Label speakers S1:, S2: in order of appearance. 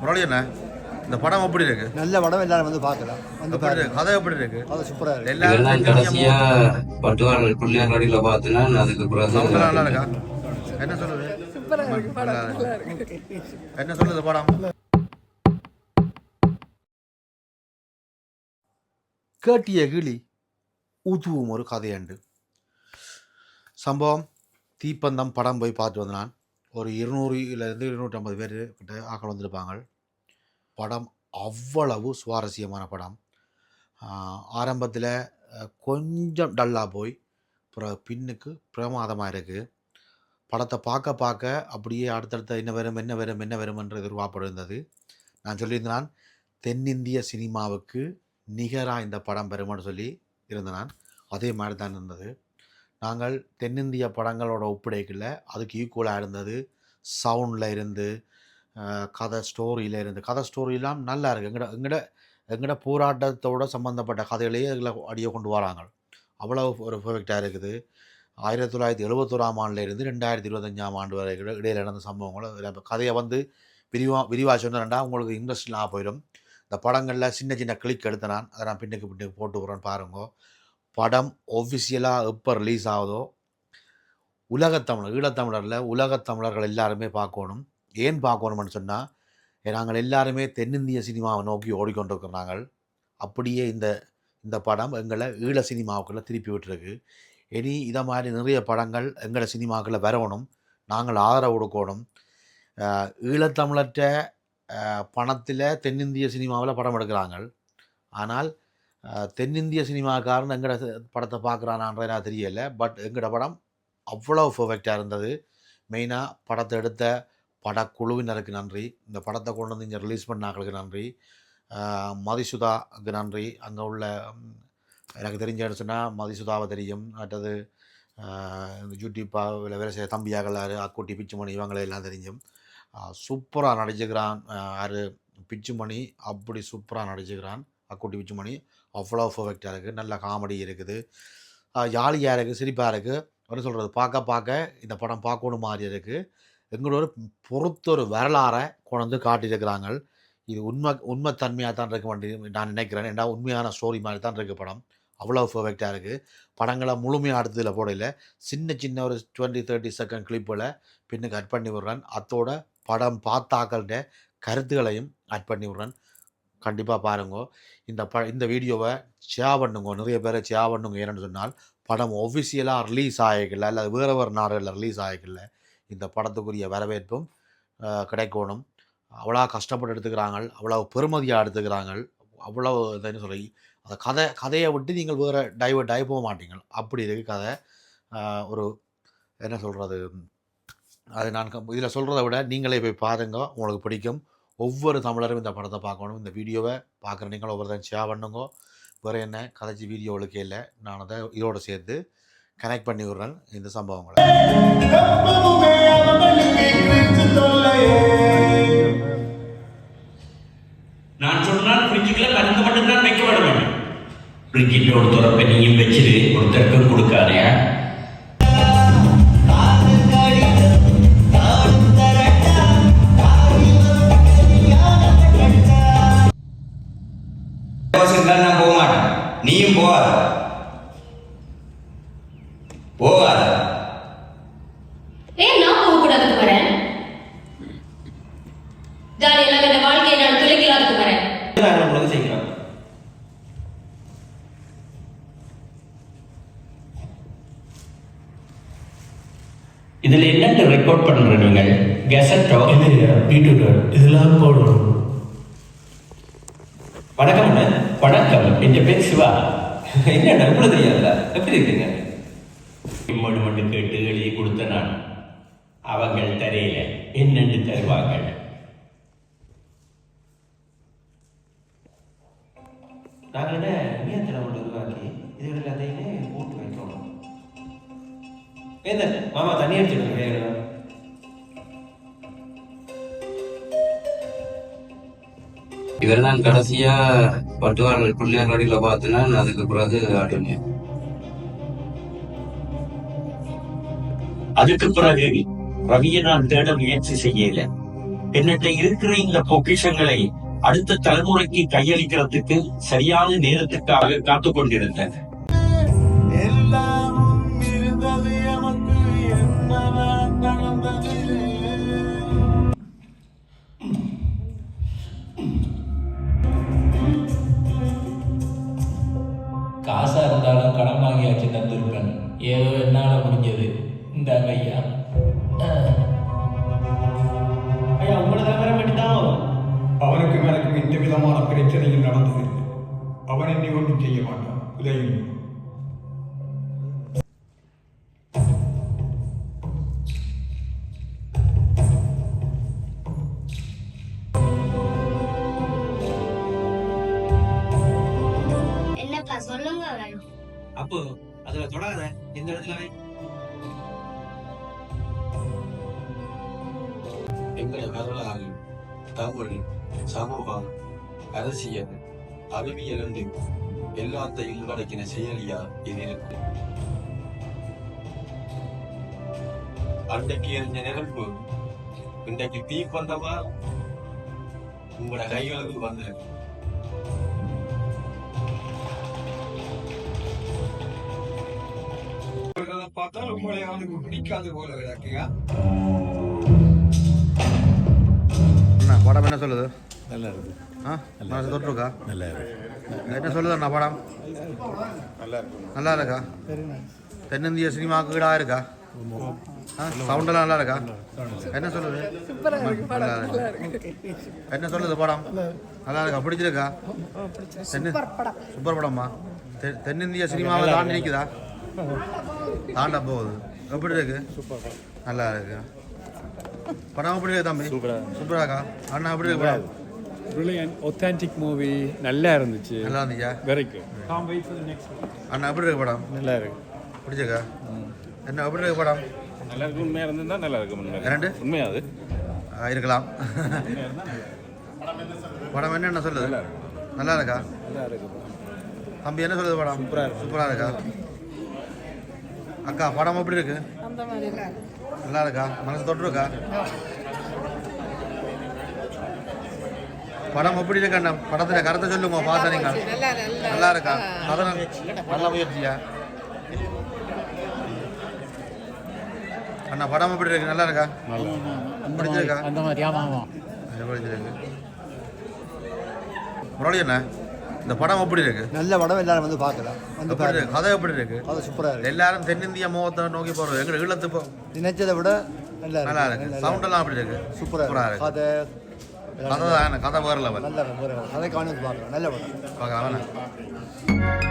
S1: முரளி என்ன? இந்த படம் எப்படி இருக்கு?
S2: நல்ல படம் எல்லாரும் வந்து பார்க்கலாம். வந்து? பாருங்க.
S1: கதை எப்படி இருக்கு?
S2: அது சூப்பராக இருக்கு.
S1: எல்லாரும்
S3: கடைசியா பட்டுவாளர் பிள்ளையார் நடில பார்த்தனா அதுக்கு
S1: சவுண்ட் நல்லா
S3: பிறகு
S1: இருக்கா. என்ன சொல்லுது நல்லா இருக்கு. என்ன சொல்லுது படம்? கேட்டிய கிளி ஊதுவும் ஒரு கதையண்டு. சம்பவம் தீப்பந்தம் படம் போய் பார்த்து வந்தேன். நான் ஒரு இருநூறுலேருந்து இருநூற்றம்பது பேர் கிட்ட ஆக்கள் வந்திருப்பாங்க. படம் அவ்வளவு சுவாரஸ்யமான படம். ஆரம்பத்தில் கொஞ்சம் டல்லாக போய் அப்புறம் பின்னுக்கு பிரமாதமாக இருக்குது படத்தை பார்க்க பார்க்க அப்படியே அடுத்தடுத்த என்ன வரும் என்ன வரும் என்ன வரும்ன்ற எதிர்பார்ப்பு இருந்தது. நான் சொல்லியிருந்தேன் தென்னிந்திய சினிமாவுக்கு நிகராக இந்த படம் பெறுமான்னு சொல்லி இருந்தேன் நான் அதே மாதிரி தான் இருந்தது. நாங்கள் தென்னிந்திய படங்களோட ஒப்படைக்கல அதுக்கு ஈக்குவலாக இருந்தது. சவுண்டில் இருந்து கதை ஸ்டோரியில் இருந்து. கதை ஸ்டோரியெல்லாம் நல்லா இருக்குது எங்கட எங்கட எங்கட போராட்டத்தோட சம்மந்தப்பட்ட கதைகளையே இதில் அடியை கொண்டு வராங்க. அவ்வளோ ஒரு பெர்ஃபெக்டாக இருக்குது. ஆயிரத்தி தொள்ளாயிரத்தி எழுபத்தோராம் ஆண்டுலேருந்து ரெண்டாயிரத்தி இருபத்தஞ்சாம் ஆண்டு வரை இடையில நடந்த சம்பவங்களை கதையை வந்து விரிவா விரிவாக சொன்னேன்டா உங்களுக்கு இன்ட்ரெஸ்ட்லாம் போயிடும். இந்த படங்களில் சின்ன சின்ன கிளிக் எடுத்த நான் அதை நான் பின்னுக்கு பின்னுக்கு போட்டு விட்றேன் பாருங்க. படம் ஒஃபிஷியலாக எப்போ ரிலீஸ் ஆகுதோ உலகத்தமிழர் ஈழத்தமிழரில் உலகத்தமிழர்கள் எல்லாருமே பார்க்கணும். ஏன் பார்க்கணும்னு சொன்னால் நாங்கள் எல்லாருமே தென்னிந்திய சினிமாவை நோக்கி ஓடிக்கொண்டிருக்கிறோம் நாங்கள் அப்படியே இந்த இந்த படம் எங்களை ஈழ சினிமாவுக்குள்ளே திருப்பி விட்டுருக்கு. இனி இதை மாதிரி நிறைய படங்கள் எங்களை சினிமாவுக்குள்ளே வரணும். நாங்கள் ஆதரவு கொடுக்கணும். ஈழத்தமிழற்ற பணத்தில் தென்னிந்திய சினிமாவில் படம் எடுக்கிறாங்க. ஆனால் தென்னிந்திய சினிமாக்காரன் எங்கட படத்தை பார்க்குறானான்ற நான் தெரியல. பட் எங்கட படம் அவ்வளோ பர்ஃபெக்டாக இருந்தது. மெயினாக படத்தை எடுத்த படக்குழுவினருக்கு நன்றி. இந்த படத்தை கொண்டு வந்து இங்கே ரிலீஸ் பண்ணாங்களுக்கு நன்றி. மதிசுதாவுக்கு மதிசுதாக்கு நன்றி. அங்கே உள்ள எனக்கு தெரிஞ்ச சொன்னால் மதிசுதாவை தெரியும். அடுத்தது அஹ், இந்த யூடியூப்பாவில் வேலை செய்ய தம்பியாகலார் அக்குட்டி பிச்சுமணி இவங்களை எல்லாம் தெரிஞ்சும் சூப்பராக நடிச்சுக்கிறான். யார்? பிச்சுமணி. அப்படி சூப்பராக நடிச்சுக்கிறான். அக்குட்டி பிச்சுமணி. அவ்வளோ பர்ஃபெக்டாக இருக்குது நல்ல காமெடி இருக்குது. ஜாலியாக இருக்குது சிரிப்பாக இருக்குது என்ன சொல்கிறது பார்க்க பார்க்க இந்த படம் பார்க்கணும் மாதிரி இருக்குது எங்களோட பொறுத்த ஒரு வரலாறை கொண்டு காட்டியிருக்கிறாங்க. இது உண்மை உண்மைத்தன்மையாக தான் இருக்க வேண்டிய நான் நினைக்கிறேன். ஏன்னா உண்மையான ஸ்டோரி மாதிரி தான் இருக்குது படம். அவ்வளோ பர்ஃபெக்டாக இருக்குது படங்களை முழுமையாக அடுத்ததில் போடையில் சின்ன சின்ன ஒரு டுவெண்ட்டி தேர்ட்டி செகண்ட் கிளிப்பில் பின்னுக்கு கட் பண்ணி விடுறேன். அத்தோட படம் பார்த்தாக்கள்கிட்ட கருத்துக்களையும் ஆட் பண்ணி விடுறேன். கண்டிப்பாக பாருங்க. இந்த ப இந்த வீடியோவை ஷேர் பண்ணுங்க. நிறைய பேரை ஷேர் பண்ணுங்க. ஏன்னு சொன்னால் படம் ஒஃபிஷியலாக ரிலீஸ் ஆகிக்கல இல்லை வேறு வேறு நாடுகளில் ரிலீஸ் ஆகிக்கல இந்த படத்துக்குரிய வரவேற்பும் கிடைக்கணும். அவ்வளோ கஷ்டப்பட்டு எடுத்துக்கிறாங்க. அவ்வளோ பெருமதியாக எடுத்துக்கிறாங்க. அவ்வளோ இது என்ன சொல்லி அந்த கதை கதையை விட்டு நீங்கள் வேறு டைவர்ட் ஆகி போக மாட்டீங்க. அப்படி இருக்குது கதை. ஒரு என்ன சொல்கிறது அது நான் இதில் சொல்கிறத விட நீங்களே போய் பாருங்க. உங்களுக்கு பிடிக்கும். ஒவ்வொரு தமிழரும் இந்த படத்தை பார்க்கணும். இந்த வீடியோவை பார்க்குற நீங்கள் ஒவ்வொருத்தரும் ஷேர் பண்ணுங்க. வேறு என்ன? கதைச்சி வீடியோ ஒழுக்கே இல்லை. நான் அதை இதோடு சேர்த்து கனெக்ட் பண்ணி விடுறேன் இந்த சம்பவங்களை.
S4: நான் சொன்னால் ஃப்ரிட்ஜுக்குள்ள மருந்து மட்டும்தான் வைக்க விட வேண்டும். ஃப்ரிட்ஜில் ஒரு துறப்பை நீயும் வச்சிரு. ஒருத்தருக்கும் கொடுக்காதே நான் போகாத. போகாத.
S5: ஏன் நான் ஜாலியெல்லாம் வாழ்க்கையை
S4: செய்கிறேன். இதுல என்னென்ன ரெக்கார்ட் பண்ற நீங்கள்? கெசட்டோ
S6: இல்லையா பீட்ரூட் இதெல்லாம் போடணும்.
S4: வணக்கம். வணக்கம். என் பேர் சிவா. என்ன கூட தெரியாதுல எப்படி இருக்கீங்க இம்மோடு மட்டும் கேட்டு எழுதி கொடுத்த நான். அவங்கள் தரையில என்னென்று தருவாங்க நாங்கள் என்ன இணையதளம் ஒன்று உருவாக்கி இதுகள் எல்லாத்தையுமே போட்டு வைக்கணும் மாமா தண்ணி அடிச்சுடுங்க இவர்
S3: தான் கடைசியா பட்டுவாரல் பிள்ளையார் அடியில பார்த்தேன்னா அதுக்கு பிறகு ஆட்டோனியா
S4: அதுக்கு பிறகு ரவியை நான் தேட முயற்சி செய்யல. என்னட்ட இருக்கிற இந்த பொக்கிஷங்களை அடுத்த தலைமுறைக்கு கையளிக்கிறதுக்கு சரியான நேரத்துக்காக காத்து கொண்டிருந்தேன்
S7: ஒன்றும் செய்ய
S8: என்னப்பா சொல்லுங்க
S3: அப்போ அதுல தொடாத. இந்த இடத்துல. எங்களை வரலாறு தமிழ் சமூகம் அரசியல் அறிவியல் என்று எல்லாத்தையும் உள்ளடக்கின செயலியா இது இருக்கு அன்றைக்கு எரிஞ்ச நிகழ்வு இன்றைக்கு தீ கொண்டவா உங்களோட கைகளுக்கு வந்து
S7: பார்த்தா உங்களை அவனுக்கு பிடிக்காது போல விளக்குங்க
S1: என்ன படம் என்ன சொல்லுது? நல்லா இருக்கு ஆ? மனசு தொற்றுருக்கா நல்லா இருக்கு என்ன சொல்லுது அண்ணா படம்? நல்லா இருக்கு நல்லா இருக்கா தென்னிந்திய சினிமாவுக்கு ஈடா இருக்கா? சவுண்டெல்லாம் நல்லா இருக்கா என்ன சொல்லுது? நல்லா இருக்கு என்ன சொல்லுது படம்? நல்லா இருக்கா பிடிச்சிருக்கா? தென்னு சூப்பர் படம்மா தென்னிந்திய சினிமாவை தாண்டி நிற்குதா தாண்ட போகுது. எப்படி இருக்கு? நல்லா இருக்கு படம் எப்படி இருக்கு தம்பி? சூப்பரா சூப்பராக்கா அண்ணா எப்படி இருக்கு.
S9: Brilliant, authentic movie. நல்லா இருந்துச்சு.
S1: நல்லா இருந்துச்சா?
S9: Very good can't wait for the next one.
S1: அண்ணா எப்படி இருக்கு படம்?
S9: நல்லா இருக்கு.
S1: பிடிச்சிருக்கா? என்ன எப்படி இருக்கு படம்?
S9: நல்லா இருக்கு. உண்மையா இருந்தா நல்லா இருக்கு உண்மையா
S1: இரண்டு?
S9: உண்மையா அது
S1: இருக்கலாம் படம் என்ன என்ன சொல்லுது? நல்லா இருக்கா?
S9: நல்லா இருக்கு
S1: தம்பி என்ன சொல்லுது படம்? சூப்பரா இருக்கா. அக்கா படம் எப்படி இருக்கு? நல்லா இருக்கா? மனசு தொட்டுருக்கா? படம் எப்படி இருக்கு அண்ணா? படத்துல கருத்தை சொல்லுங்க பார்த்தா நீங்க. நல்லா இருக்கா? அதான் நல்ல முயற்சியா அண்ணா படம் எப்படி இருக்கு? நல்லா இருக்கா? பிடிச்சிருக்கா?
S10: அந்த மாதிரி
S1: பிடிச்சிருக்கு முரளி அண்ணா இந்த படம் எப்படி இருக்கு?
S2: நல்ல படம் எல்லாரும் வந்து பார்க்கலாம் வந்து
S1: எப்படி
S2: பாருங்க.
S1: இருக்கு கதை எப்படி இருக்கு?
S2: அது சூப்பராக இருக்கு.
S1: எல்லாரும் தென்னிந்திய முகத்தை நோக்கி போறோம் எங்க ஈழத்து போ
S2: நினைச்சதை விட நல்லா
S1: நல்லா
S2: இருக்கு.
S1: சவுண்ட் எல்லாம் அப்படி இருக்கு?
S2: சூப்பராக
S1: சூப்பரா
S2: இருக்கு. கதை
S1: கதை தான் கதை வேற லெவல்
S2: நல்லா கதை காணி வந்து பார்க்கலாம். நல்ல படம்
S1: பார்க்கலாம்